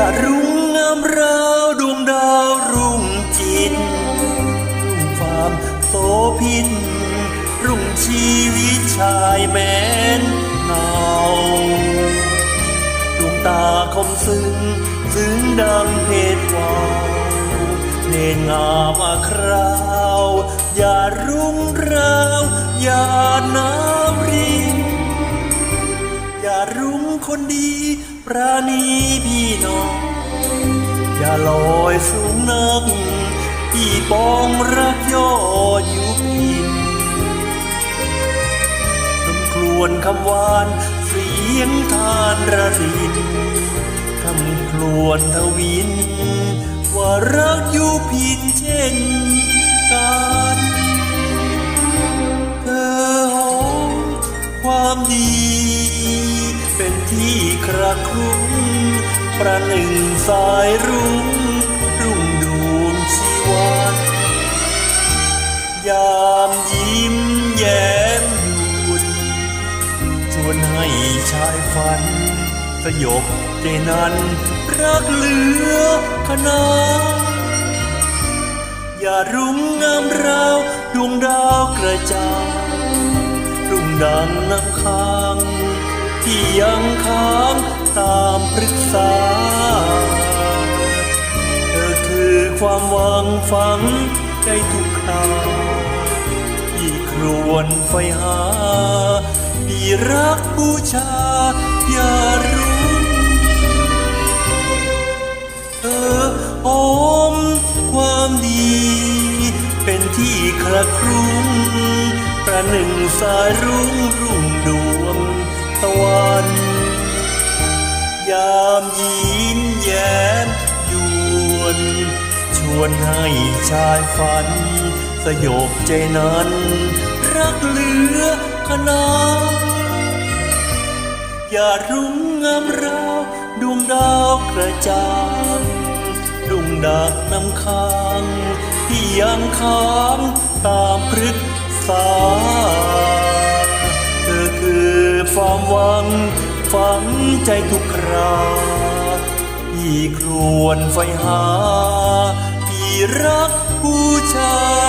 จะรุ่งงามราวดวงดาวรุ่งจิตความโสพิน รุ่งชีวิตชายแมนเงาดวงตาคมซึ้งซึ้งดังเพชรวาวเนงามาคราว อย่ารุ่งราว อย่าน้ำรินอย่ารุ่ง คนดี ปราณีพี่น้อง อย่าลอยสูงนักพี่ปองรักย่ออยู่พินนำครวนคำหวานเสียงทานระรินคำครวนทวิน ว่ารักอยู่พินเช่น ที่คราคลุ้งประหนึ่งสายรุ้งรุ่งดวงชีวันยามยิ้มแย้มหยุดชวนให้ชายฝัน สยบใจนั้นรักเหลือขนาอย่ารุ้งงามราว ดวงดาวกระจางรุ่งดังน้ำค้าง ที่ยังค้างตามปรึกษา เธอคือความหวังฝังใจทุกคราที่ครวนไฟหาที่รักบูชาอย่ารุ้เธออมความดี เป็นที่คระครุ้งประหนึ่งสายรุ้งรุ ยิ้มแย้มยวน ชวนให้ชายฝัน สยบใจนั้น รักเหลือขนาดอย่ารุ้งงามราวดวงดาวกระจ่างรุ่งดักน้ำค้างที่ยังค้างตามพฤกษาเธอคือความหวังฝังใจทุกครา วนไฟหาที่รักกูชา